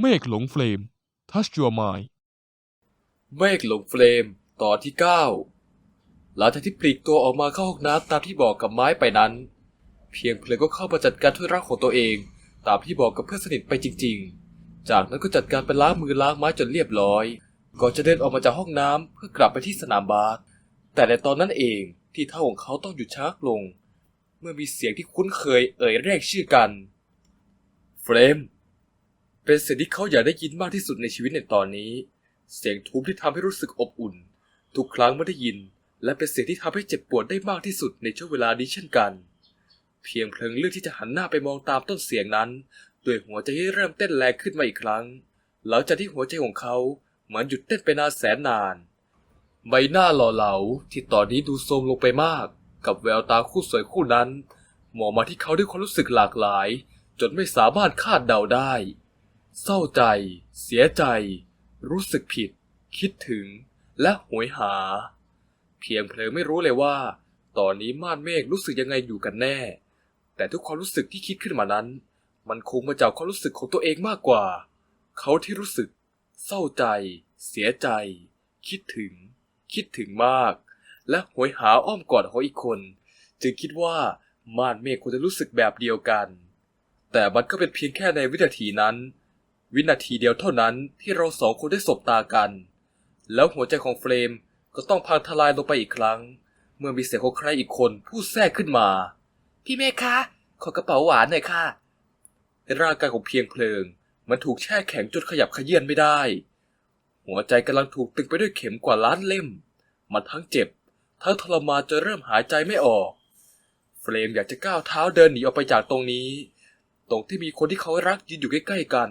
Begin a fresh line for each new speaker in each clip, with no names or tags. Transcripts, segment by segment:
เมฆหลงเฟลมทัชจัวมาย
เมฆหลงเฟลม ตอนที่เก้าหลังจากที่ปลีกตัวออกมาเข้าห้องน้ำตามที่บอกกับไม้ไปนั้น เพียงเพลงก็เข้ามาจัดการธุระของตัวเอง ตามที่บอกกับเพื่อนสนิทไปจริง ๆ จากนั้นก็จัดการไปล้างมือล้างไม้จนเรียบร้อย ก่อนจะเดินออกมาจากห้องน้ำเพื่อกลับไปที่สนามบาสแต่ในตอนนั้นเองที่เท้าของเขาต้องหยุดชักลง เมื่อมีเสียงที่คุ้นเคยเอ่ยเรียกชื่อกัน เฟรม เป็นเสียงที่เขาอยากได้ยินมากที่สุดในชีวิตในตอนนี้ เสียงทุ้มที่ทำให้รู้สึกอบอุ่น ทุกครั้งเมื่อได้ยิน และเป็นเสียงที่ทำให้เจ็บปวดได้มากที่สุดในช่วงเวลานี้เช่นกัน เพียงเพลิงเลือกที่จะหันหน้าไปมองตามต้นเสียงนั้นด้วยหัวใจที่เริ่มเต้นแรงขึ้นมาอีกครั้ง หลังจากที่หัวใจของเขาเหมือนหยุดเต้นไปนานแสนนาน ใบหน้าหล่อเหลาที่ตอนนี้ดูโทรมลงไปมาก กับแววตาคู่สวยคู่นั้นมองมาที่เขาด้วยความรู้สึกหลากหลาย จนไม่สามารถคาดเดาได้ เศร้าใจ เสียใจ รู้สึกผิด คิดถึง และโหยหา เพียงเพลิงไม่รู้เลยว่า ตอนนี้ม่านเมฆรู้สึกยังไงอยู่กันแน่ แต่ทุกความรู้สึกที่คิดขึ้นมานั้น มันคงมาจากความรู้สึกของตัวเองมากกว่า เขาที่รู้สึก เศร้าใจ เสียใจ คิดถึง คิดถึงมาก และโหยหาอ้อมกอดเขาอีกคน จึงคิดว่าม่านเมฆควรจะรู้สึกแบบเดียวกัน แต่มันก็เป็นเพียงแค่ในวินาทีนั้น วินาทีเดียวเท่านั้นที่เราสองคนได้สบตากัน แล้วหัวใจของเฟรมก็ต้องพังทลายลงไปอีกครั้ง เมื่อมีเสียงของใครอีกคนพูดแทรกขึ้นมา พี่เมฆคะ ขอกระเป๋าหวานหน่อยค่ะร่างกายของเพียงเพลิง มันถูกแช่แข็งจนขยับขยื่นไม่ได้ หัวใจกำลังถูกตึงไปด้วยเข็มกว่าล้านเล่ม มันทั้งเจ็บ ทั้งทรมานจนเริ่มหายใจไม่ออก เฟรมอยากจะก้าวเท้าเดินหนีออกไปจากตรงนี้ ตรงที่มีคนที่เขารักยืนอยู่ใกล้ๆกัน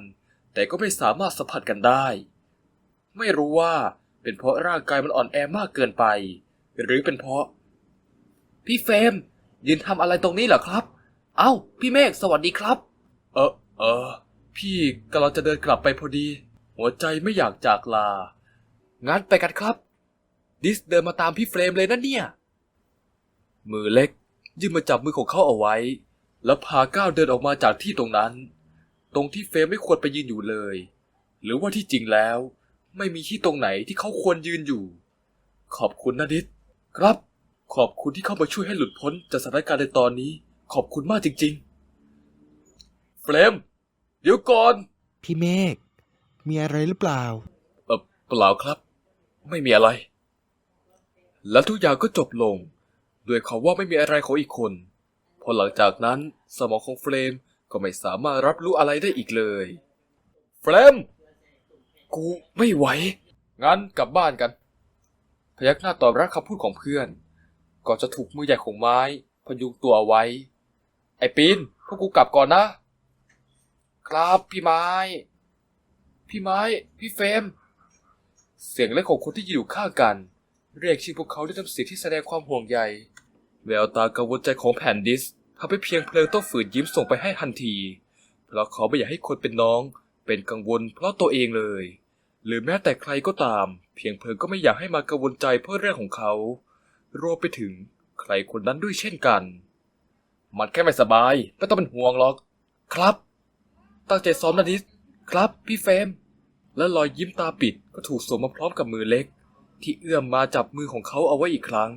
แต่ก็ไม่สามารถสัมผัสกันได้ ไม่รู้ว่าเป็นเพราะร่างกายมันอ่อนแอมากเกินไป หรือเป็นเพราะ พี่เฟรมยืนทำอะไรตรงนี้เหรอครับ เอ้า พี่เมฆสวัสดีครับ เออเออ พี่กำลังจะเดินกลับไปพอดี หัวใจไม่อยากจากลา งั้นไปกันครับ ดิสเดินมาตามพี่เฟรมเลยนะเนี่ย มือเล็กยื่นมาจับมือของเขาเอาไว้ แล้วพาก้าวเดินออกมาจากที่ตรงนั้น ตรงที่เฟรมไม่ควรไปยืนอยู่เลย หรือว่าที่จริงแล้ว ไม่มีที่ตรงไหนที่เขาควรยืนอยู่ ขอบคุณนะดิสครับ ขอบคุณที่เข้ามาช่วยให้หลุดพ้นจากสถานการณ์ในตอนนี้ ขอบคุณมากจริง ๆ เฟรม เดี๋ยวก่อน
พี่เมฆมีอะไรหรือเปล่า
เออเปล่าครับ ไม่มีอะไร และทุกอย่างก็จบลง ด้วยคำว่าไม่มีอะไรของอีกคน พอหลังจากนั้นสมองของเฟรม ก็ไม่สามารถรับรู้อะไรได้อีกเลยเฟรมกูไม่ไหว งั้นกลับบ้านกัน พยักหน้าตอบรับคำพูดของเพื่อน ก่อนจะถูกมือใหญ่ของไม้ พยุงตัวเอาไว้ ไอ้ปีนพวกกูกลับก่อนนะ ครับพี่ไม้ พี่ไม้ พี่เฟรมเสียงเล็กของคนที่ยืนอยู่ข้างกัน เรียกชื่อพวกเขาด้วยน้ำเสียงที่แสดงความห่วงใย แววตากังวลใจของแผ่นดิส ทำให้เพียงเพลิงต้องฝืนยิ้มส่งไปให้ทันที เพราะเขาไม่อยากให้คนเป็นน้อง เป็นกังวลเพราะตัวเองเลย หรือแม้แต่ใครก็ตาม เพียงเพลิงก็ไม่อยากให้มากังวลใจเพราะเรื่องของเขา รวมไปถึงใครคนนั้นด้วยเช่นกัน มันแค่ไม่สบายไม่ต้องเป็นห่วงหรอก ครับ ตั้งใจซ้อมนะดิสครับพี่เฟรมและรอยยิ้มตาปิดก็ถูกสวมมาพร้อมกับมือเล็ก ที่เอื้อมมาจับมือของเขาเอาไว้อีกครั้ง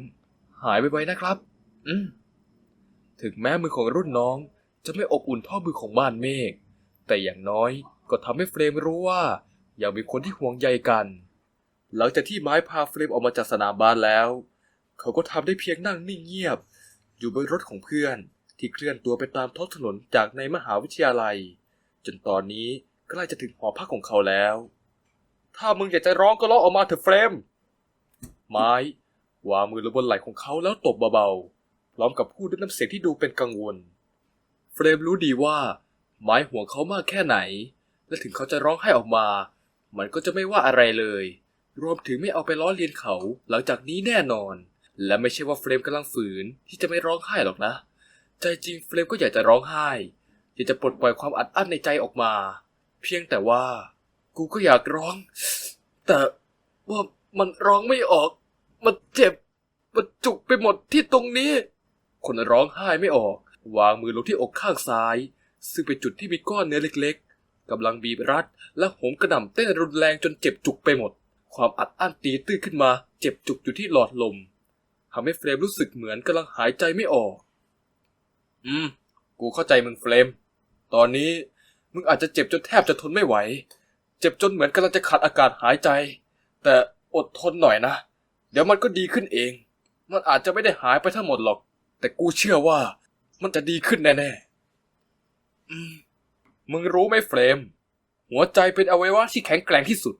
หายไปไว้นะครับ อืม ถึงแม้มือของรุ่นน้อง จะไม่อบอุ่นเท่ามือของบ้านเมฆ แต่อย่างน้อยก็ทำให้เฟรมรู้ว่า ยังมีคนที่ห่วงใยกัน หลังจากที่ไม้พาเฟรมออกมาจากสนามบ้านแล้ว เขาก็ทำได้เพียงนั่งนิ่งเงียบ อยู่บนรถของเพื่อนที่เคลื่อนตัวไปตามท้องถนนจากในมหาวิทยาลัย จนตอนนี้ใกล้จะถึงหอพักของเขาแล้ว ถ้ามึงอยากจะร้องก็ร้องออกมาเถอะเฟรม ไม้วางมือลงบนไหล่ของเขาแล้วตบเบาๆ พร้อมกับพูดด้วยน้ำเสียงที่ดูเป็นกังวล เฟรมรู้ดีว่าไม้ห่วงเขามากแค่ไหน และถึงเขาจะร้องไห้ออกมา มันก็จะไม่ว่าอะไรเลย รวมถึงไม่เอาไปล้อเลียนเขาหลังจากนี้แน่นอน และไม่ใช่ว่าเฟรมกำลังฝืนที่จะไม่ร้องไห้หรอกนะ ใจจริงเฟรมก็อยากจะร้องไห้ อยากจะปลดปล่อยความอัดอั้นในใจออกมา เพียงแต่ว่า กูก็อยากร้อง แต่ว่ามันร้องไม่ออก มันเจ็บ มันจุกไปหมดที่ตรงนี้ คนร้องไห้ไม่ออก วางมือลงที่อกข้างซ้าย ซึ่งเป็นจุดที่มีก้อนเนื้อเล็กๆกำลังบีบรัด และโหมกระหน่ำเต้นรุนแรงจนเจ็บจุกไปหมด ความอัดอั้นตีตื้นขึ้นมา เจ็บจุกอยู่ที่หลอดลมทำให้เฟรมรู้สึกเหมือนกำลังหายใจไม่ออก อืม กูเข้าใจมึงเฟรม ตอนนี้มึงอาจจะเจ็บจนแทบจะทนไม่ไหว เจ็บจนเหมือนกำลังจะขาดอากาศหายใจ แต่อดทนหน่อยนะ เดี๋ยวมันก็ดีขึ้นเอง มันอาจจะไม่ได้หายไปทั้งหมดหรอก แต่กูเชื่อว่ามันจะดีขึ้นแน่ๆอืมมึงรู้ไหมเฟรม หัวใจเป็นอวัยวะที่แข็งแกร่งที่สุด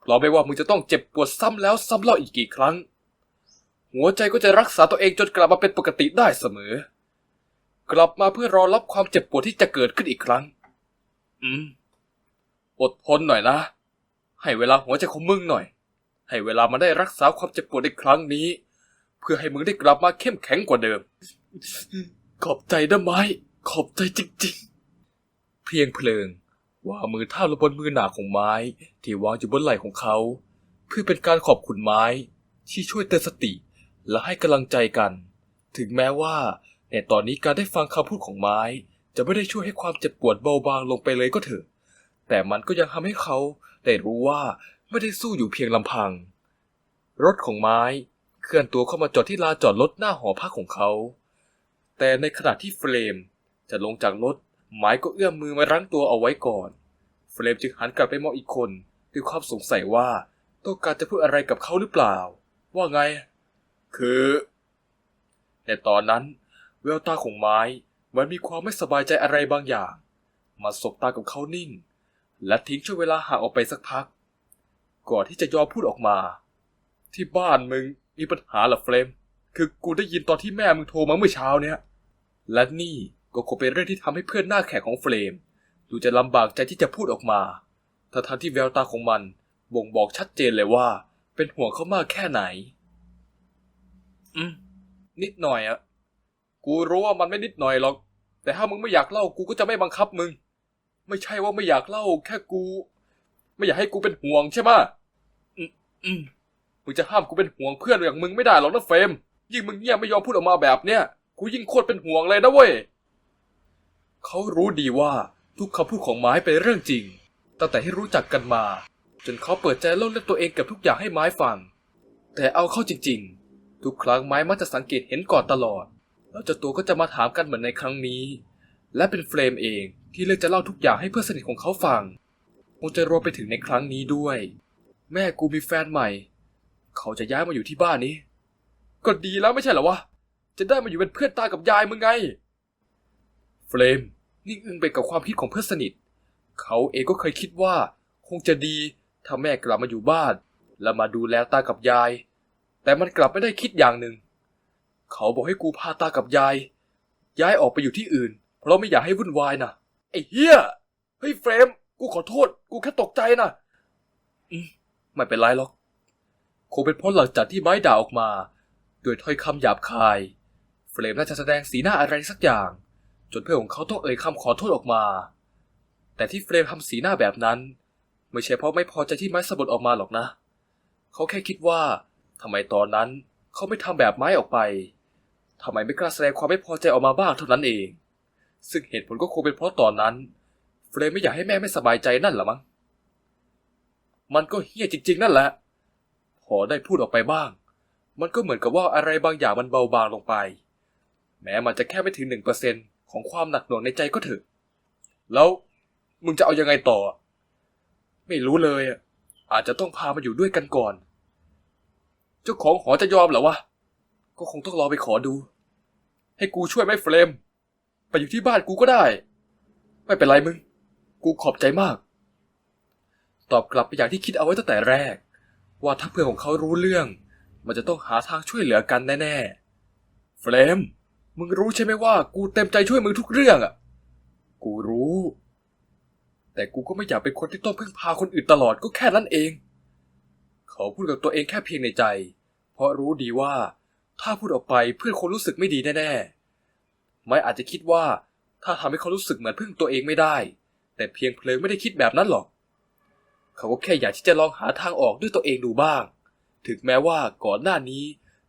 เพราะไม่ว่ามึงจะต้องเจ็บปวดซ้ำแล้วซ้ำเล่าอีกกี่ครั้ง หัวใจก็จะรักษาตัวเองจนกลับมาเป็นปกติได้เสมอ กลับมาเพื่อรอรับความเจ็บปวดที่จะเกิดขึ้นอีกครั้ง อืม อดทนหน่อยนะ ให้เวลาหัวใจของมึงหน่อย ให้เวลามันได้รักษาความเจ็บปวดในครั้งนี้ เพื่อให้มึงได้กลับมาเข้มแข็งกว่าเดิม ขอบใจนะไม้ ขอบใจจริงๆ เพียงเพลิงวางมือท่าลงบนมือหนาของไม้ ที่วางอยู่บนไหล่ของเขา เพื่อเป็นการขอบคุณไม้ ที่ช่วยเตือนสติ และให้กำลังใจกัน ถึงแม้ว่า ในตอนนี้การได้ฟังคำพูดของไม้ จะไม่ได้ช่วยให้ความเจ็บปวดเบาบางลงไปเลยก็เถอะ แต่มันก็ยังทำให้เขาได้รู้ว่าไม่ได้สู้อยู่เพียงลำพัง รถของไม้ เคลื่อนตัวเข้ามาจอดที่ลานจอดรถหน้าหอพักของเขา แต่ในขณะที่เฟรมจะลงจากรถไม้ก็เอื้อมมือมารั้งตัวเอาไว้ก่อน เฟรมจึงหันกลับไปมองอีกคนด้วยความสงสัยว่าต้องการจะพูดอะไรกับเขาหรือเปล่า ว่าไง คือ ในตอนนั้นแววตาของไม้เหมันมีความไม่สบายใจอะไรบางอย่าง มาสบตากับเขานิ่ง และทิ้งช่วงเวลาห่างออกไปสักพัก ก่อนที่จะยอมพูดออกมา ที่บ้านมึง มีปัญหาหรอเฟรม คือกูได้ยินตอนที่แม่มึงโทรมาเมื่อเช้าเนี่ย และนี่ก็คงเป็นเรื่องที่ทำให้เพื่อนหน้าแขกของเฟรม ดูจะลำบากใจที่จะพูดออกมาทั้งทที่แววตาของมันบ่งบอกชัดเจนเลยว่า เป็นห่วงเขามากแค่ไหน อืม นิดหน่อยอะกูรู้ว่ามันไม่นิดหน่อยหรอก แต่ถ้ามึงไม่อยากเล่ากูก็จะไม่บังคับมึง ไม่ใช่ว่าไม่อยากเล่า แค่กู ไม่อยากให้กูเป็นห่วงใช่ไหมอืมอืม มึงจะห้ามกูเป็นห่วงเพื่อนอย่างมึงไม่ได้หรอกนะเฟรม ยิ่งมึงเงียบไม่ยอมพูดออกมาแบบเนี้ย กูยิ่งโคตรเป็นห่วงเลยนะเว้ย เขารู้ดีว่าทุกคำพูดของไม้เป็นเรื่องจริง ตั้งแต่ที่รู้จักกันมา จนเขาเปิดใจเล่าเรื่องตัวเองกับทุกอย่างให้ไม้ฟัง แต่เอาเข้าจริง ๆ ทุกครั้งไม้มักจะสังเกตเห็นก่อนตลอด แล้วเจ้าตัวก็จะมาถามกันเหมือนในครั้งนี้ และเป็นเฟรมเองที่เลือกจะเล่าทุกอย่างให้เพื่อนสนิทของเขาฟังคงจะรวมไปถึงในครั้งนี้ด้วย แม่กูมีแฟนใหม่ เขาจะย้ายมาอยู่ที่บ้านนี้ ก็ดีแล้วไม่ใช่เหรอวะ จะได้มาอยู่เป็นเพื่อนตากับยายมึงไง เฟรมนิ่งอึ้งไปกับความคิดของเพื่อนสนิท เขาเองก็เคยคิดว่า คงจะดีถ้าแม่กลับมาอยู่บ้าน และมาดูแลตากับยาย แต่มันกลับไม่ได้คิดอย่างหนึ่ง เขาบอกให้กูพาตากับยาย ย้ายออกไปอยู่ที่อื่น เพราะไม่อยากให้วุ่นวายนะไอ้เหี้ยเฮ้ยเฟรม กูขอโทษ กูแค่ตกใจนะอืมไม่เป็นไรหรอก คงเป็นเพราะหลังจากที่ไม้ด่าออกมา โดยถ้อยคำหยาบคาย เฟรมน่าจะแสดงสีหน้าอะไรสักอย่าง จนเพื่อนของเขาต้องเอ่ยคำขอโทษออกมา แต่ที่เฟรมทำสีหน้าแบบนั้น ไม่ใช่เพราะไม่พอใจที่ไม้สะบัดออกมาหรอกนะ เขาแค่คิดว่าทำไมตอนนั้นเขาไม่ทำแบบไม้ออกไปทำไมไม่กล้าแสดงความไม่พอใจออกมาบ้างเท่านั้นเอง ซึ่งเหตุผลก็คงเป็นเพราะตอนนั้น เฟรมไม่อยากให้แม่ไม่สบายใจนั่นแหละมั้ง มันก็เฮี้ยจริง ๆ นั่นแหละ พอได้พูดออกไปบ้าง มันก็เหมือนกับว่าอะไรบางอย่างมันเบาบางลงไป แม้มันจะแค่ไม่ถึงหนึ่งเปอร์เซ็นของความหนักหน่วงในใจก็เถอะ แล้วมึงจะเอายังไงต่อ ไม่รู้เลยอะอาจจะต้องพามาอยู่ด้วยกันก่อน เจ้าของหอจะยอมเหรอวะ ก็คงต้องรอไปขอดู ให้กูช่วยไหมเฟรม ไปอยู่ที่บ้านกูก็ได้ ไม่เป็นไรมึง กูขอบใจมาก ตอบกลับไปอย่างที่คิดเอาไว้ตั้งแต่แรก ว่าถ้าเพื่อนของเขารู้เรื่อง มันจะต้องหาทางช่วยเหลือกันแน่ๆ เฟรม มึงรู้ใช่ไหมว่ากูเต็มใจช่วยมึงทุกเรื่องอะกูรู้ แต่กูก็ไม่อยากเป็นคนที่ต้องพึ่งพาคนอื่นตลอดก็แค่นั้นเอง เขาพูดกับตัวเองแค่เพียงในใจ เพราะรู้ดีว่า ถ้าพูดออกไปเพื่อนคงรู้สึกไม่ดีแน่ๆ ไม่อาจจะคิดว่าถ้าทำให้เขารู้สึกเหมือนพึ่งตัวเองไม่ได้ แต่เพียงเพลิงไม่ได้คิดแบบนั้นหรอก เขาก็แค่อยากที่จะลองหาทางออกด้วยตัวเองดูบ้าง ถึงแม้ว่าก่อนหน้านี้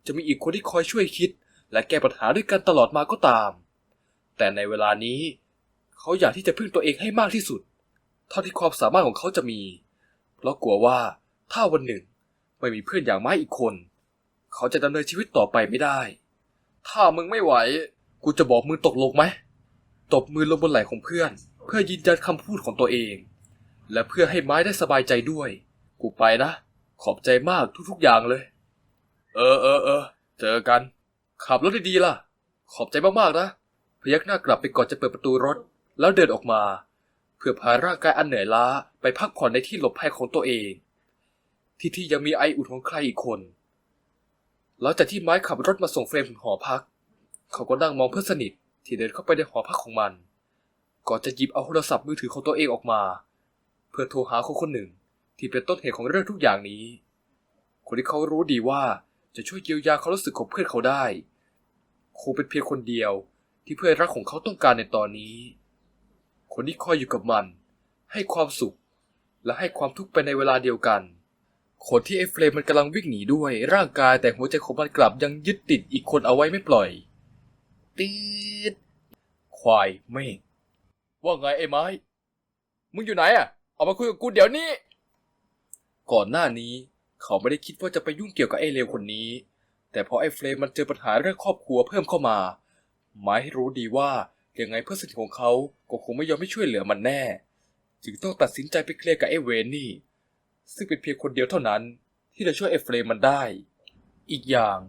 จะมีอีกคนที่คอยช่วยคิด และแก้ปัญหาด้วยกันตลอดมาก็ตาม แต่ในเวลานี้ เขาอยากที่จะพึ่งตัวเองให้มากที่สุด เท่าที่ความสามารถของเขาจะมี เพราะกลัวว่าถ้าวันหนึ่งไม่มีเพื่อนอย่างไม้อีกคน เขาจะดำเนินชีวิตต่อไปไม่ได้ ถ้ามึงไม่ไหว กูจะบอกมึงตกลงไหมตบมือลงบนไหล่ของเพื่อน เพื่อยืนยันคำพูดของตัวเอง และเพื่อให้ไม้ได้สบายใจด้วย กูไปนะ ขอบใจมากทุกๆอย่างเลย เออเออเออเจอกัน ขับรถดีๆล่ะ ขอบใจมากๆนะ พยักหน้ากลับไปก่อนจะเปิดประตูรถ แล้วเดินออกมา เพื่อพาร่างกายอันเหนื่อยล้าไปพักผ่อนในที่หลบภัยของตัวเอง ที่ที่ยังมีไออุ่นของใครอีกคนหลังจากที่ไม้ขับรถมาส่งเฟรมถึงหอพัก เขาก็นั่งมองเพื่อนสนิทที่เดินเข้าไปในหอพักของมัน ก่อนจะหยิบเอาโทรศัพท์มือถือของตัวเองออกมา พื่อโทรหาคนคนหนึ่ง ที่เป็นต้นเหตุของเรื่องทุกอย่างนี้ คนที่เขารู้ดีว่าจะช่วยเยียวยาความรู้สึกของเพื่อนเขาได้ คงเป็นเพียงคนเดียวที่เพื่อนรักของเขาต้องการในตอนนี้ คนที่คอยอยู่กับมัน ให้ความสุข และให้ความทุกข์ไปในเวลาเดียวกัน คนที่เอฟเฟรมมันกำลังวิ่งหนีด้วย ร่างกายแต่หัวใจของมันกลับยังยึดติดอีกคนเอาไว้ไม่ปล่อยตีดควายเมฆว่าไงไอ้ไม้ มึงอยู่ไหนอะ ออกมาคุยกับกูเดี๋ยวนี้ ก่อนหน้านี้ เขาไม่ได้คิดว่าจะไปยุ่งเกี่ยวกับไอ้เลวคนนี้ แต่พอไอ้เฟรมมันเจอปัญหาเรื่องครอบครัวเพิ่มเข้ามาไม้ให้รู้ดีว่ายังไงเพื่อนสนิทของเขาก็คงไม่ยอมให้ช่วยเหลือมันแน่ จึงต้องตัดสินใจไปเคลียร์กับไอ้เวนนี่ ซึ่งเป็นเพียงคนเดียวเท่านั้น ที่จะช่วยไอ้เฟรมมันได้ อีกอย่าง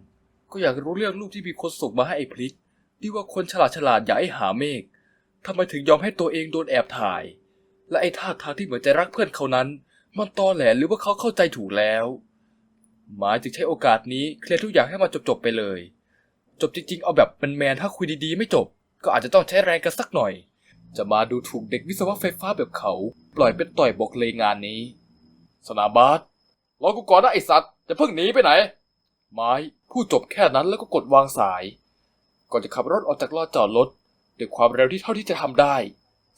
ก็อยากรู้เรื่องรูปที่มีคนส่งมาให้ไอ้พลิกที่ว่าคนฉลาดฉลาดอย่ากให้หาเมฆทำไมถึงยอมให้ตัวเองโดนแอบถ่าย และไอ้ท่าทางที่เหมือนจะรักเพื่อนเขานั้น มันตอแหลหรือว่าเขาเข้าใจถูกแล้วหมายจึงใช้โอกาสนี้เคลียร์ทุกอย่างให้มันจบๆไปเลย จบจริงๆ เอาแบบเป็นแมนถ้าคุยดีๆ ไม่จบ ก็อาจจะต้องใช้แรงกันสักหน่อย จะมาดูถูกเด็กวิศวะไฟฟ้าแบบเขา ปล่อยเป็นต่อยบอกเลยงานนี้ สนามบาสรอกูก่อนนะไอสัตว์จะเพิ่งหนีไปไหน ไม้พูดจบแค่นั้นแล้วก็กดวางสาย ก่อนจะขับรถออกจากลานจอดรถด้วยความเร็วที่เท่าที่จะทำได้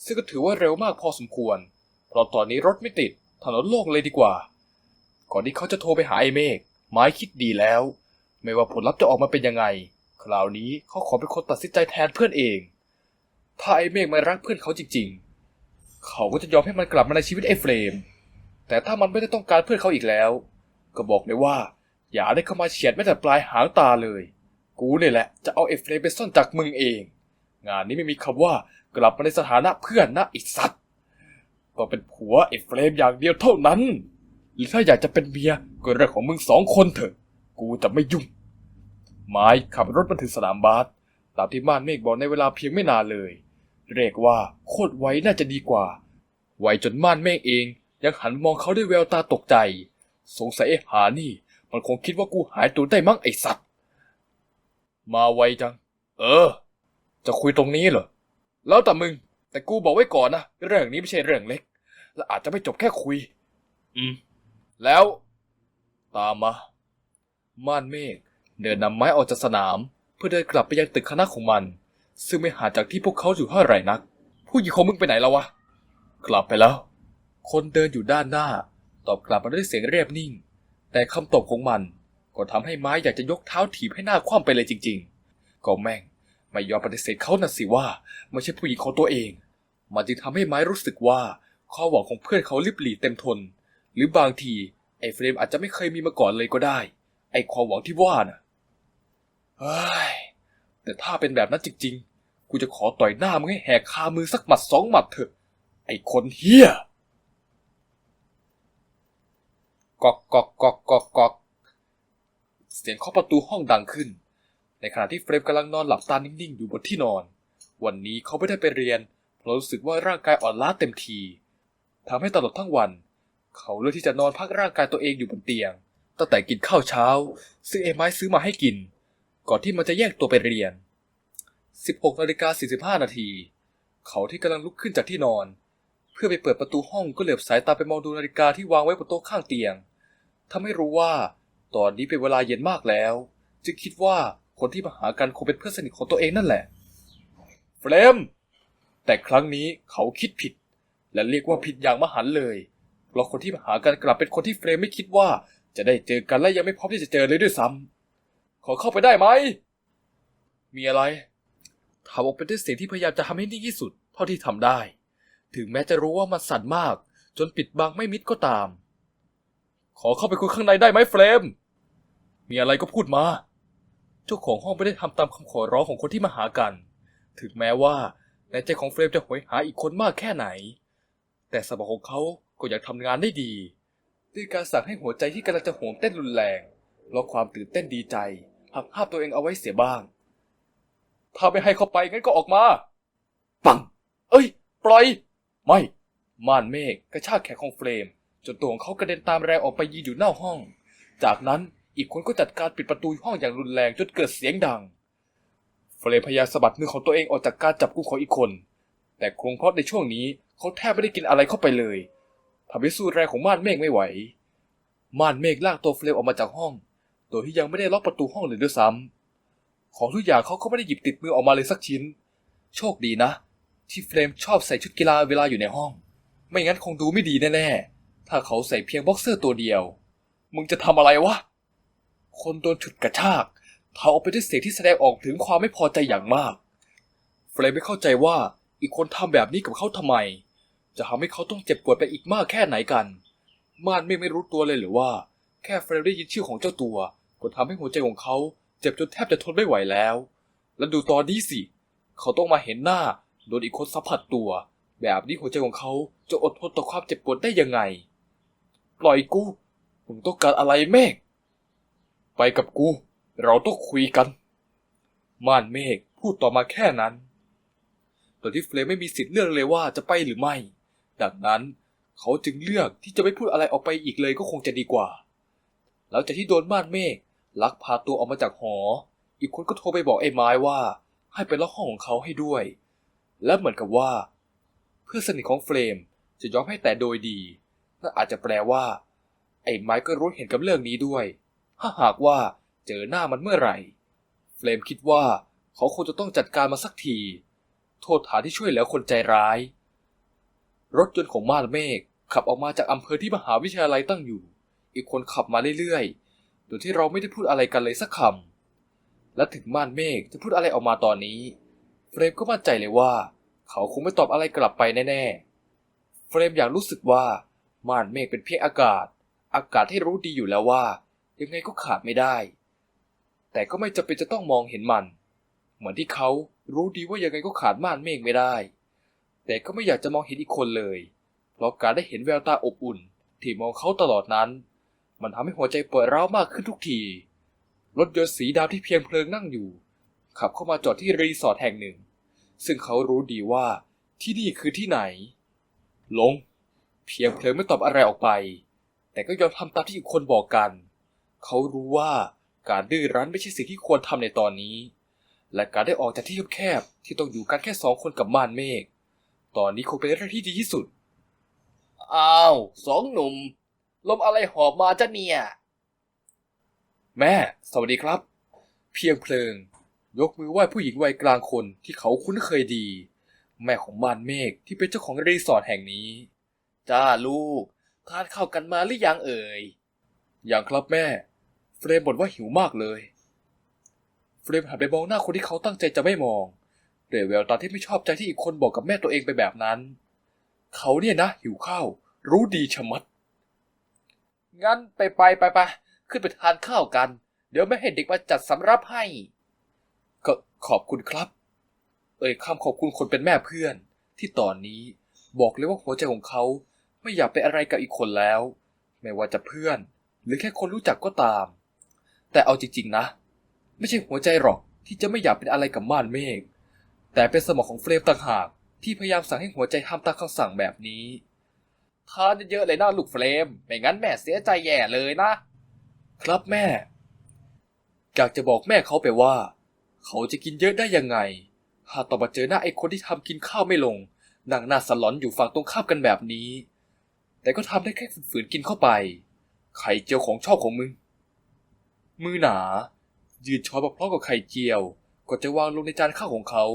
ซึ่งก็ถือว่าเร็วมากพอสมควร เพราะตอนนี้รถไม่ติด ถนนโล่งเลยดีกว่า ก่อนที่เขาจะโทรไปหาไอ้เมฆไม้คิดดีแล้ว ไม่ว่าผลลัพธ์จะออกมาเป็นยังไง คราวนี้เขาขอเป็นคนตัดสินใจแทนเพื่อนเอง ถ้าไอ้เมฆไม่รักเพื่อนเขาจริง ๆ เขาก็จะยอมให้มันกลับมาในชีวิตไอ้เฟรม แต่ถ้ามันไม่ได้ต้องการเพื่อนเขาอีกแล้ว ก็บอกเลยว่า อย่าได้เข้ามาเฉียดแม้แต่ปลายหางตาเลย กูเนี่ยแหละจะเอาไอ้เฟรมไปซ่อนจากมึงเอง งานนี้ไม่มีคำว่า กลับมาในสถานะเพื่อนนะไอ้สัตว์ก็เป็นผัวไอ้เฟรมอย่างเดียวเท่านั้น หรือถ้าอยากจะเป็นเมียก็เรื่องของมึงสองคนเถอะ กูจะไม่ยุ่งไม้ขับรถมาถึงสนามบาสตามที่ม่านเมฆบอกในเวลาเพียงไม่นานเลย เรียกว่าโคตรไวน่าจะดีกว่า ไวจนม่านเมฆเองยังหันมองเขาด้วยแววตาตกใจ สงสัยไอ้หานี่ มันคงคิดว่ากูหายตัวได้มั้งไอ้สัตว์ มาไวจัง เออ จะคุยตรงนี้เหรอ แล้วแต่มึง แต่กูบอกไว้ก่อนนะเรื่องนี้ไม่ใช่เรื่องเล็ก และอาจจะไม่จบแค่คุย อืม แล้ว ตามมา ม่านเมฆเดินนำไม้ออกจากสนาม เพื่อเดินกลับไปยังตึกคณะของมัน ซึ่งไม่ห่างจากที่พวกเขาอยู่เท่าไหร่นัก ผู้หญิงของมึงไปไหนแล้ววะ กลับไปแล้ว คนเดินอยู่ด้านหน้า ตอบกลับมาด้วยเสียงเรียบนิ่ง แต่คำตอบของมันก็ทำให้ไม้อยากจะยกเท้าถีบให้หน้าคว่ำไปเลยจริง ๆ ก็แม่ง ไม่ยอมปฏิเสธเขาน่ะสิว่าไม่ใช่ผู้หญิงของตัวเอง มันจึงทำให้ไม้รู้สึกว่าความหวังของเพื่อนเขาลิบหลีเต็มทน หรือบางทีไอ้เฟรมอาจจะไม่เคยมีมาก่อนเลยก็ได้ ไอ้ความหวังที่ว่าน่ะเฮ้ยแต่ถ้าเป็นแบบนั้นจริงๆ กูจะขอต่อยหน้ามึงให้แหกคามือสักหมัดสองหมัดเถอะ ไอ้คนเฮี้ยกอกกอกกอกกอกกอกเสียงเคาะประตูห้องดังขึ้น ในขณะที่เฟรมกำลังนอนหลับตานิ่งๆ อยู่บนที่นอน วันนี้เขาไม่ได้ไปเรียน เพราะรู้สึกว่าร่างกายอ่อนล้าเต็มทีทำให้ตลอดทั้งวัน เขาเลือกที่จะนอนพักร่างกายตัวเองอยู่บนเตียง ตั้งแต่กินข้าวเช้า ซึ่งเอไม้ซื้อมาให้กิน ก่อนที่มันจะแยกตัวไปเรียน 16นาฬิกา45นาทีเขาที่กำลังลุกขึ้นจากที่นอน เพื่อไปเปิดประตูห้องก็เหลือบสายตาไปมองดูนาฬิกาที่วางไว้บนโต๊ะข้างเตียงทำให้รู้ว่า ตอนนี้เป็นเวลาเย็นมากแล้ว จึงคิดว่า คนที่มาหากันคงเป็นเพื่อนสนิทของตัวเองนั่นแหละ เฟรม แต่ครั้งนี้เขาคิดผิด และเรียกว่าผิดอย่างมหันต์เลยเพราะคนที่มาหากันกลับเป็นคนที่เฟรมไม่คิดว่า จะได้เจอกันและยังไม่พร้อมที่จะเจอเลยด้วยซ้ำขอเข้าไปได้ไหม มีอะไรทำออกเป็นด้วยเสียงที่พยายามจะทำให้นิ่งที่สุดเท่าที่ทำได้ ถึงแม้จะรู้ว่ามันสั่นมาก จนปิดบังไม่มิดก็ตาม ขอเข้าไปคุยข้างในได้ไหมเฟรม มีอะไรก็พูดมา เจ้าของห้องไม่ได้ทำตามคำขอร้องของคนที่มาหากัน ถึงแม้ว่าในใจของเฟรมจะหวยหาอีกคนมากแค่ไหน แต่สมองของเขาก็ยังทำงานได้ดี ด้วยการสั่งให้หัวใจที่กำลังจะโหมเต้นรุนแรงเพราะความตื่นเต้นดีใจหักห้ามตัวเองเอาไว้เสียบ้าง ถ้าไม่ให้เข้าไปงั้นก็ออกมา ปัง เอ้ย ปล่อย ไม่ ม่านเมฆกระชากแขนของเฟรม จนตัวของเขากระเด็นตามแรงออกไปยืนอยู่หน้าห้อง จากนั้น อีกคนก็จัดการปิดประตูห้องอย่างรุนแรงจนเกิดเสียงดังเฟรมพยายามสะบัดมือของตัวเองออกจากการจับกุมของอีกคน แต่คงเพราะในช่วงนี้เขาแทบไม่ได้กินอะไรเข้าไปเลยทำให้สู้แรงของม่านเมฆไม่ไหว ม่านเมฆลากตัวเฟรมออกมาจากห้อง โดยที่ยังไม่ได้ล็อกประตูห้องเลยด้วยซ้ำของทุกอย่างเขาก็ไม่ได้หยิบติดมือออกมาเลยสักชิ้น โชคดีนะ ที่เฟรมชอบใส่ชุดกีฬาเวลาอยู่ในห้อง ไม่งั้นคงดูไม่ดีแน่ๆ ถ้าเขาใส่เพียงบ็อกเซอร์ตัวเดียว มึงจะทำอะไรวะ คนโดนฉุดกระชากเขาออกไปด้วยเสียงที่แสดงออกถึงความไม่พอใจอย่างมากเฟรมไม่เข้าใจว่าอีกคนทำแบบนี้กับเขาทำไม จะทำให้เขาต้องเจ็บปวดไปอีกมากแค่ไหนกัน ม่านไม่ไม่รู้ตัวเลยหรือว่า แค่เฟรมได้ยินชื่อของเจ้าตัวก็ทำให้หัวใจของเขาเจ็บจนแทบจะทนไม่ไหวแล้ว แล้วดูตอนนี้สิ เขาต้องมาเห็นหน้าโดนอีกคนสัมผัสตัว แบบนี้หัวใจของเขาจะอดทนต่อความเจ็บปวดได้ยังไง ปล่อยกูมึงต้องการอะไรเมฆ ไปกับกู เราต้องคุยกัน ม่านเมฆพูดต่อมาแค่นั้นโดยที่เฟรมไม่มีสิทธิ์เลือกเลยว่าจะไปหรือไม่ ดังนั้นเขาจึงเลือกที่จะไม่พูดอะไรออกไปอีกเลยก็คงจะดีกว่า หลังจากที่โดนม่านเมฆลักพาตัวออกมาจากหอ อีกคนก็โทรไปบอกไอ้ไม้ว่า ให้ไปล็อกห้องของเขาให้ด้วย และเหมือนกับว่า เพื่อนสนิทของเฟรมจะยอมให้แต่โดยดีนั่นอาจจะแปลว่า ไอ้ไม้ก็รู้เห็นกับเรื่องนี้ด้วย ถ้าหากว่าเจอหน้ามันเมื่อไหร่ เฟรมคิดว่าเขาคงจะต้องจัดการมาสักที โทษฐานที่ช่วยเหลือคนใจร้าย รถยนต์ของม่านเมฆขับออกมาจากอำเภอที่มหาวิทยาลัยตั้งอยู่ อีกคนขับมาเรื่อยๆ โดยที่เราไม่ได้พูดอะไรกันเลยสักคำ และถึงม่านเมฆจะพูดอะไรออกมาตอนนี้ เฟรมก็มั่นใจเลยว่า เขาคงไม่ตอบอะไรกลับไปแน่ๆ เฟรมอยากรู้สึกว่าม่านเมฆเป็นเพียงอากาศ อากาศที่รู้ดีอยู่แล้วว่า ยังไงก็ขาดไม่ได้ แต่ก็ไม่จำเป็นจะต้องมองเห็นมัน เหมือนที่เขารู้ดีว่ายังไงก็ขาดม่านเมฆไม่ได้ แต่ก็ไม่อยากจะมองเห็นอีกคนเลย เพราะการได้เห็นแววตาอบอุ่น ที่มองเขาตลอดนั้น มันทำให้หัวใจปวดร้าวมากขึ้นทุกที รถยนต์สีดำที่เพียงเพลิงนั่งอยู่ ขับเข้ามาจอดที่รีสอร์ทแห่งหนึ่ง ซึ่งเขารู้ดีว่าที่นี่คือที่ไหน ลง เพียงเพลิงไม่ตอบอะไรออกไป แต่ก็ยอมทำตามที่อีกคนบอกกัน เขารู้ว่าการดื้อรั้นไม่ใช่สิ่งที่ควรทำในตอนนี้ และการได้ออกจากที่แคบๆที่ต้องอยู่กันแค่สองคนกับม่านเมฆ ตอนนี้คงเป็นเรื่องที่ดีที่สุด อ้าวสองหนุ่ม ลมอะไรหอบมาจ้ะเนี่ย แม่ สวัสดีครับ เพียงเพลิง ยกมือไหว้ผู้หญิงวัยกลางคนที่เขาคุ้นเคยดี แม่ของมานเมฆที่เป็นเจ้าของรีสอร์ทแห่งนี้ จ้าลูก ทานข้าวกันมาหรือยังเอ่ยอย่างครับแม่ เฟรมบ่นว่าหิวมากเลย เฟรมหันไปมองหน้าคนที่เขาตั้งใจจะไม่มองด้วยแววตาที่ไม่ชอบใจที่อีกคนบอกกับแม่ตัวเองไปแบบนั้น เขาเนี่ยนะ หิวข้าว รู้ดีชะมัด งั้นไปไปไปไปขึ้นไปทานข้าวกัน เดี๋ยวไม่ให้เด็กมาจัดสำรับให้ ก็ขอบคุณครับ เอ่ยคำขอบคุณคนเป็นแม่เพื่อน ที่ตอนนี้บอกเลยว่าหัวใจของเขาไม่อยากไปอะไรกับอีกคนแล้ว ไม่ว่าจะเพื่อน หรือแค่คนรู้จักก็ตาม แต่เอาจริงๆนะ ไม่ใช่หัวใจหรอกที่จะไม่อยากเป็นอะไรกับม่านเมฆแต่เป็นสมองของเฟรมต่างหากที่พยายามสั่งให้หัวใจทำตามคำสั่งแบบนี้ทานเยอะๆเลยนะลูกเฟรม ไม่งั้นแม่เสียใจแย่เลยนะ ครับแม่ อยากจะบอกแม่เขาไปว่า เขาจะกินเยอะได้ยังไง หากต่อมาเจอหน้าไอ้คนที่ทำกินข้าวไม่ลงนั่งหน้าสลอนอยู่ฝั่งตรงข้ามกันแบบนี้ แต่ก็ทำได้แค่ฝืนๆกินเข้าไป ไข่เจียวของชอบของมึง มือหนา ยืนช้อนมาพร้อมกับไข่เจียวก่อนจะวางลงในจานข้าวของเขา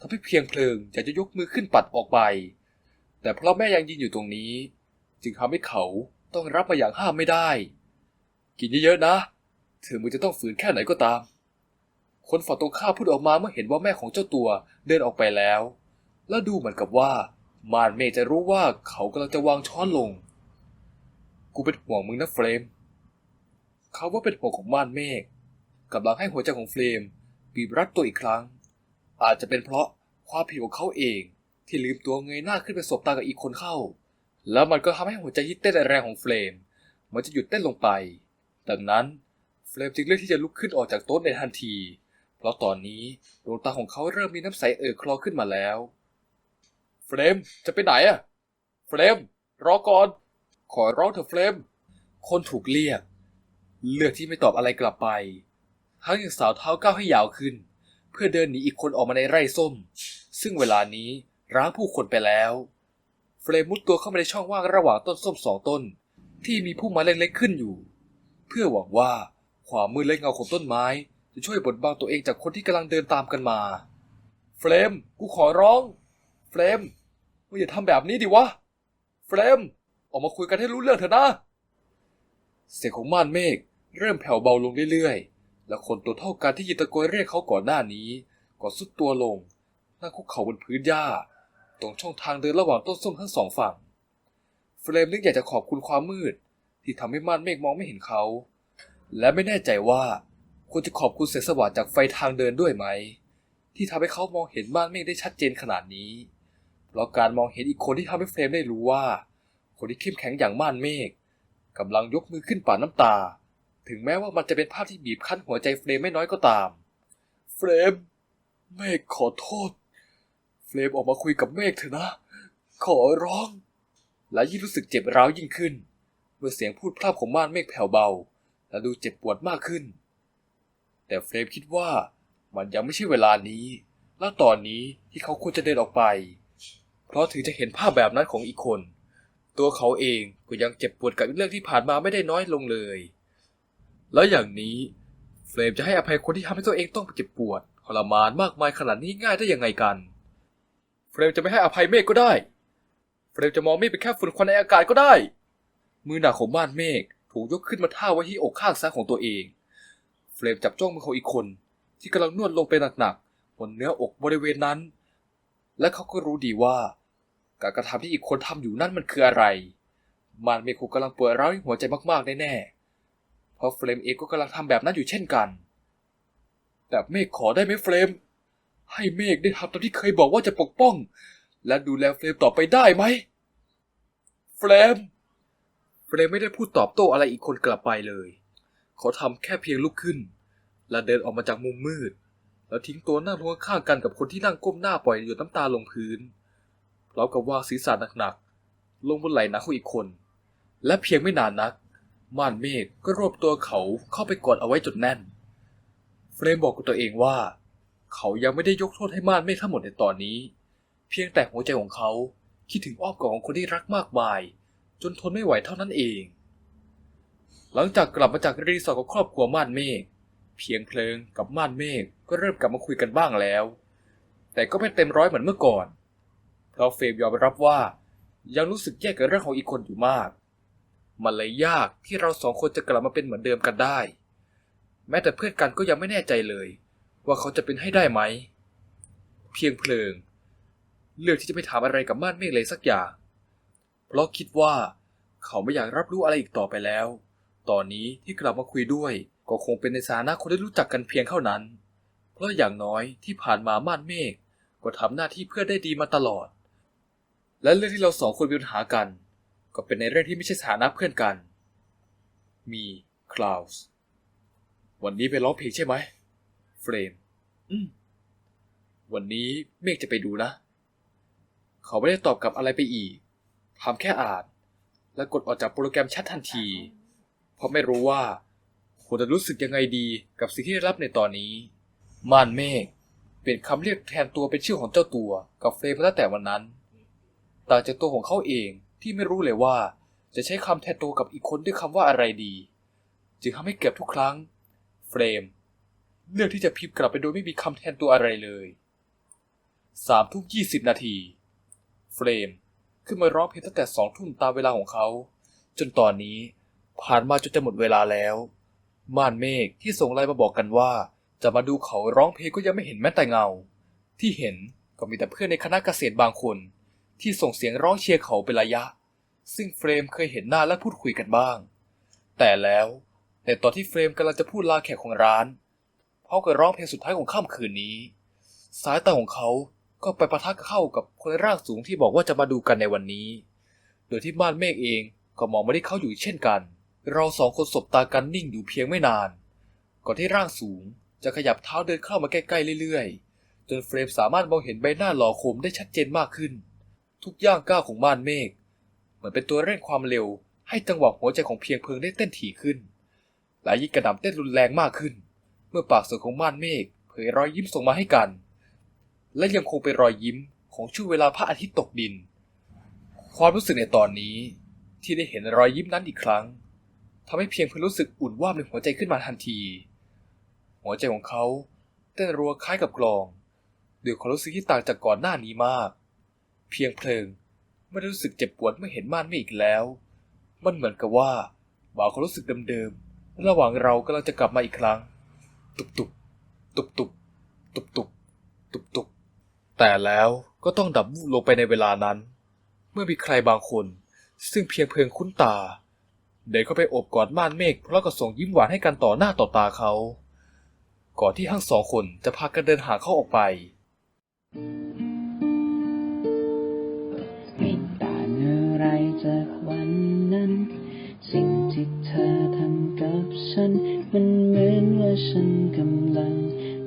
ทำให้เพียงเพลิงอยากจะยกมือขึ้นปัดออกไป แต่เพราะแม่ยังยืนอยู่ตรงนี้ จึงทำให้เขาต้องรับมาอย่างห้ามไม่ได้ กินเยอะๆนะถึงมึงจะต้องฝืนแค่ไหนก็ตาม คนฝั่งตรงข้ามพูดออกมาเมื่อเห็นว่าแม่ของเจ้าตัวเดินออกไปแล้ว แล้วดูเหมือนกับว่า มารเมจะรู้ว่าเขากำลังจะวางช้อนลง กูเป็นห่วงมึงนะเฟรม เขาว่าเป็นห่วของม่านเมฆกำลังให้หัวใจของเฟรมบีบรัดตัวอีกครั้ง อาจจะเป็นเพราะความผิดของเขาเองที่ลืมตัวเงยหน้าขึ้นไปสบตากับอีกคนเข้า แล้วมันก็ทำให้หัวใจที่เต้นแรงของเฟรม มันจะหยุดเต้นลงไป ดังนั้นเฟรมจึงเลือกที่จะลุกขึ้นออกจากโต๊ะในทันที เพราะตอนนี้ดวงตาของเขาเริ่มมีน้ำใสเอ่อคลอขึ้นมาแล้ว เฟรมจะไปไหนอะเฟรมรอก่อน ขอร้องเถอะเฟรมคนถูกเรียก เลือกที่ไม่ตอบอะไรกลับไป ทั้งยังสาวเท้าก้าวให้ยาวขึ้น เพื่อเดินหนีอีกคนออกมาในไร่ส้ม ซึ่งเวลานี้ร้างผู้คนไปแล้วเฟรมมุดตัวเข้ามาในช่องว่างระหว่างต้นส้มสองต้น ที่มีพุ่มไม้เล็กๆขึ้นอยู่ เพื่อหวังว่าความมืดและเงาของต้นไม้ จะช่วยบดบังตัวเองจากคนที่กำลังเดินตามกันมา เฟรม กูขอร้อง เฟรมมึงอย่าทำแบบนี้ดิวะ เฟรม ออกมาคุยกันให้รู้เรื่องเถอะนะ เสียงของม่านเมฆ เริ่มแผ่วเบาลงเรื่อยๆ และคนตัวเท่ากันที่ยืนตะโกนเรียกเขาก่อนหน้านี้ ก็สุดตัวลงนั่งคุกเข่าบนพื้นหญ้า ตรงช่องทางเดินระหว่างต้นส้มทั้งสองฝั่ง เฟรมนึกอยากจะขอบคุณความมืด ที่ทำให้ม่านเมฆมองไม่เห็นเขา และไม่แน่ใจว่าควรจะขอบคุณแสงสว่างจากไฟทางเดินด้วยไหม ที่ทำให้เขามองเห็นม่านเมฆได้ชัดเจนขนาดนี้เพราะการมองเห็นอีกคนที่ทำให้เฟรมได้รู้ว่า คนที่เข้มแข็งอย่างม่านเมฆกำลังยกมือขึ้นปาดน้ำตา ถึงแม้ว่ามันจะเป็นภาพที่บีบคั้นหัวใจเฟรมไม่น้อยก็ตาม เฟรม เมฆขอโทษ เฟรมออกมาคุยกับเมฆเถอะนะ ขอร้อง และยิ่งรู้สึกเจ็บร้าวยิ่งขึ้น เมื่อเสียงพูดพร่ำของม่านเมฆแผ่วเบา และดูเจ็บปวดมากขึ้น แต่เฟรมคิดว่ามันยังไม่ใช่เวลานี้ และตอนนี้ที่เขาควรจะเดินออกไป เพราะถึงจะเห็นภาพแบบนั้นของอีกคน ตัวเขาเองก็ยังเจ็บปวดกับเรื่องที่ผ่านมาไม่ได้น้อยลงเลย แล้วอย่างนี้เฟรมจะให้อภัยคนที่ทำให้ตัวเองต้องเจ็บปวดทรมานมากมายขนาดนี้ง่ายได้ยังไงกันเฟรมจะไม่ให้อภัยเมฆก็ได้ เฟรมจะมองเมฆเป็นแค่ฝุ่นควันในอากาศก็ได้ มือหนาของม่านเมฆถูกยกขึ้นมาท่าไว้ที่อกข้างซ้ายของตัวเอง เฟรมจับจ้องมือของอีกคน ที่กำลังนวดลงไปหนักๆบนเนื้ออกบริเวณนั้น และเขาก็รู้ดีว่า การกระทำที่อีกคนทำอยู่นั่นมันคืออะไรมันเมฆคงกำลังปวดร้าวในหัวใจมากๆแน่ๆ เพราะเฟรมเองก็กำลังทำแบบนั้นอยู่เช่นกัน แต่เมฆขอได้ไหมเฟรม ให้เมฆได้ทำตามที่เคยบอกว่าจะปกป้อง และดูแลเฟรมต่อไปได้ไหมเฟรมเฟรมไม่ได้พูดตอบโต้อะไรอีกคนกลับไปเลยเขาทำแค่เพียงลุกขึ้น และเดินออกมาจากมุมมืด แล้วทิ้งตัวนั่งลงข้างกันกับคนที่นั่งก้มหน้าปล่อยหยดน้ำตาลงพื้นพร้อมกับวางศีรษะหนักๆลงบนไหล่หนักของอีกคน และเพียงไม่นานนัก ม่านเมฆก็รวบตัวเขาเข้าไปกอดเอาไว้จนแน่น เฟรมบอกกับตัวเองว่า เขายังไม่ได้ยกโทษให้ม่านเมฆทั้งหมดในตอนนี้ เพียงแต่หัวใจของเขาคิดถึงอ้อมกอดของคนที่รักมากมาย จนทนไม่ไหวเท่านั้นเอง หลังจากกลับมาจากรีสอร์ทกับครอบครัวม่านเมฆเพียงเพลิงกับม่านเมฆก็เริ่มกลับมาคุยกันบ้างแล้ว แต่ก็ไม่เต็มร้อยเหมือนเมื่อก่อนเพราะเฟรมยอมรับว่ายังรู้สึกแย่กับเรื่องของอีกคนอยู่มาก มันเลยยากที่เราสองคนจะกลับมาเป็นเหมือนเดิมกันได้ แม้แต่เพื่อนกันก็ยังไม่แน่ใจเลย ว่าเขาจะเป็นให้ได้ไหม เพียงเพลิง เลือกที่จะไม่ถามอะไรกับม่านเมฆเลยสักอย่าง เพราะคิดว่าเขาไม่อยากรับรู้อะไรอีกต่อไปแล้ว ตอนนี้ที่กลับมาคุยด้วยก็คงเป็นในฐานะคนที่รู้จักกันเพียงเท่านั้น เพราะอย่างน้อยที่ผ่านมาม่านเมฆก็ทำหน้าที่เพื่อได้ดีมาตลอด และเรื่องที่เราสองคนมีปัญหากัน ก็เป็นในเรื่องที่ไม่ใช่ฐานะเพื่อนกัน มีคลาวส์วันนี้ไปร้องเพลงใช่ไหมเฟรม อืม วันนี้เมฆจะไปดูนะ เขาไม่ได้ตอบกลับอะไรไปอีกทำแค่อ่าน และกดออกจากโปรแกรมแชททันที เพราะไม่รู้ว่าควรจะรู้สึกยังไงดีกับสิ่งที่ได้รับในตอนนี้ ม่านเมฆเปลี่ยนคำเรียกแทนตัวเป็นชื่อของเจ้าตัวกับเฟรมมาตั้งแต่วันนั้น ต่างจากตัวของเขาเอง ที่ไม่รู้เลยว่าจะใช้คำแทนตัวกับอีกคนด้วยคำว่าอะไรดี จึงทำให้เกือบทุกครั้ง เฟรม เลือกที่จะพิมพ์กลับไปโดยไม่มีคำแทนตัวอะไรเลยสามทุ่มยี่สิบนาที เฟรม ขึ้นมาร้องเพลงตั้งแต่สองทุ่มตามเวลาของเขา จนตอนนี้ผ่านมาจนจะหมดเวลาแล้ว ม่านเมฆที่ส่งไลน์มาบอกกันว่า จะมาดูเขาร้องเพลงก็ยังไม่เห็นแม้แต่เงา ที่เห็นก็มีแต่เพื่อนในคณะเกษตรบางคน ที่ส่งเสียงร้องเชียร์เขาเป็นระยะ ซึ่งเฟรมเคยเห็นหน้าและพูดคุยกันบ้าง แต่แล้วในตอนที่เฟรมกำลังจะพูดลาแขกของร้านเขาก็ร้องเพลงสุดท้ายของค่ำคืนนี้ สายตาของเขาก็ไปประทักเข้ากับคนร่างสูงที่บอกว่าจะมาดูกันในวันนี้ โดยที่ม่านเมฆเองก็มองไม่ได้เขาอยู่เช่นกัน เราสองคนสบตากันนิ่งอยู่เพียงไม่นาน ก่อนที่ร่างสูงจะขยับเท้าเดินเข้ามาใกล้ๆเรื่อยๆ จนเฟรมสามารถมองเห็นใบหน้าหล่อคมได้ชัดเจนมากขึ้น ทุกย่างก้าวของม่านเมฆ เหมือนเป็นตัวเร่งความเร็ว ให้จังหวะหัวใจของเพียงเพิงได้เต้นถี่ขึ้น และยิ่งกระหน่ำเต้นรุนแรงมากขึ้น เมื่อปากสวยของม่านเมฆเผยรอยยิ้มส่งมาให้กัน และยังคงเป็นรอยยิ้มของช่วงเวลาพระอาทิตย์ตกดิน ความรู้สึกในตอนนี้ที่ได้เห็นรอยยิ้มนั้นอีกครั้งทำให้เพียงเพิ่งรู้สึกอุ่นว่าบในหัวใจขึ้นมาทันที หัวใจของเขาเต้นรัวคล้ายกับกลองด้วยความรู้สึกที่ต่างจากก่อนหน้านี้มาก เพียงเพลิง ไม่ได้รู้สึกเจ็บปวดเมื่อเห็นม่านไม่อีกแล้ว มันเหมือนกับว่าบ่าวควารู้สึกเดิมๆระหว่างเรากำลังจะกลับมาอีกครั้ง ตุบตุบตุบตุบตุบตุบตุบตุบแต่แล้วก็ต้องดับวูบลงไปในเวลานั้น เมื่อมีใครบางคน ซึ่งเพียงเพลิงคุ้นตา เดินเข้าไปโอบกอดม่านเมฆพร้อมกับส่งยิ้มหวานให้กันต่อหน้าต่อตาเขา ก่อนที่ทั้งสองคนจะพากันเดินหาเข้าออกไป
ไม่ ที่เธอทำกับฉัน มันเหมือนว่าฉันกำลัง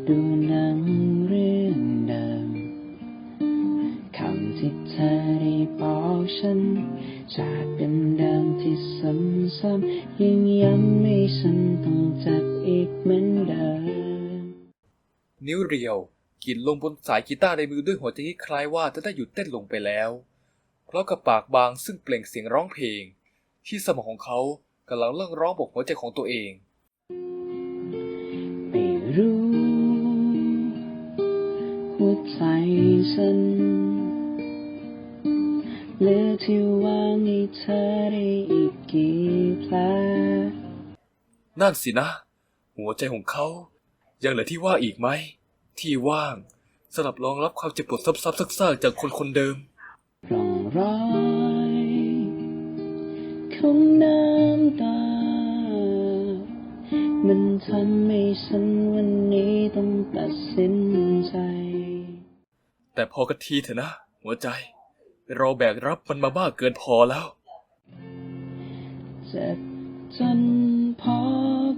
ดูหนังเรื่องเดิมคำที่เธอได้บอกฉัน จากเดิมๆที่ซ้ำๆยิ่งย้ำให้ฉันต้องเจ็บอีกเหมือนเดิม
นิ้วเรียวกรีดลงบนสายกีตาร์ในมือด้วยหัวใจที่คล้ายว่าจะได้หยุดเต้นลงไปแล้ว เพราะกับปากบางซึ่งเปล่งเสียงร้องเพลง ที่สมองของเขา กำลังเร่งร้องบอกหัวใจของตัวเอง
ไม่รู้ หัวใจฉันเหลือที่วางให้เธอได้อีกกี่แผล
นั่นสินะ หัวใจของเขา ยังเหลือที่ว่างอีกไหม ที่ว่างสำหรับรองรับความเจ็บปวดซ้ำๆซากๆจากคนคนเดิม
ร่องรอยของน้ำตา มันทำให้ฉันวันนี้ต้องตัดสินใจ
แต่พอกันทีเถอะนะ หัวใจ เราแบกรับมันมามาเกินพอแล้ว
เจ็บจนพอ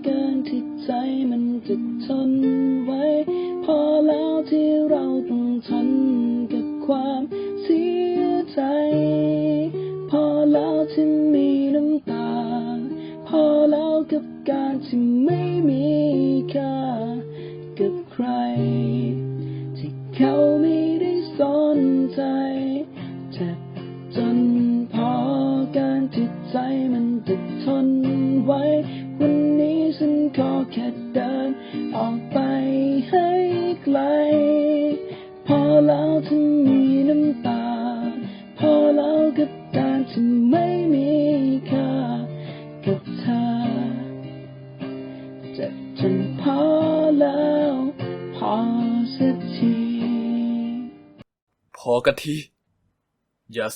เกินที่ใจมันจะทนไว้ พอแล้วที่เราต้องทนกับความเสียใจ พอแล้วที่มีน้ำตา พอแล้วกับ การที่ไม่มีค่ากับใคร ที่เขาไม่ได้สนใจเจ็บจนพอการที่ใจมันจะทนไว้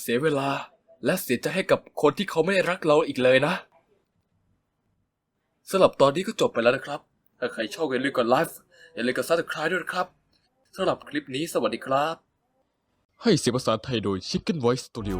เสียเวลา และเสียใจให้กับคนที่เขาไม่ได้รักเราอีกเลยนะสำหรับตอนนี้ก็จบไปแล้วนะครับ ถ้าใครชอบอย่าลืมกดไลค์อย่าลืมกดซับสไครต์ด้วยนะครับสำหรับคลิปนี้สวัสดีครับ
ให้เสียงภาษาไทยโดย Chicken Voice Studio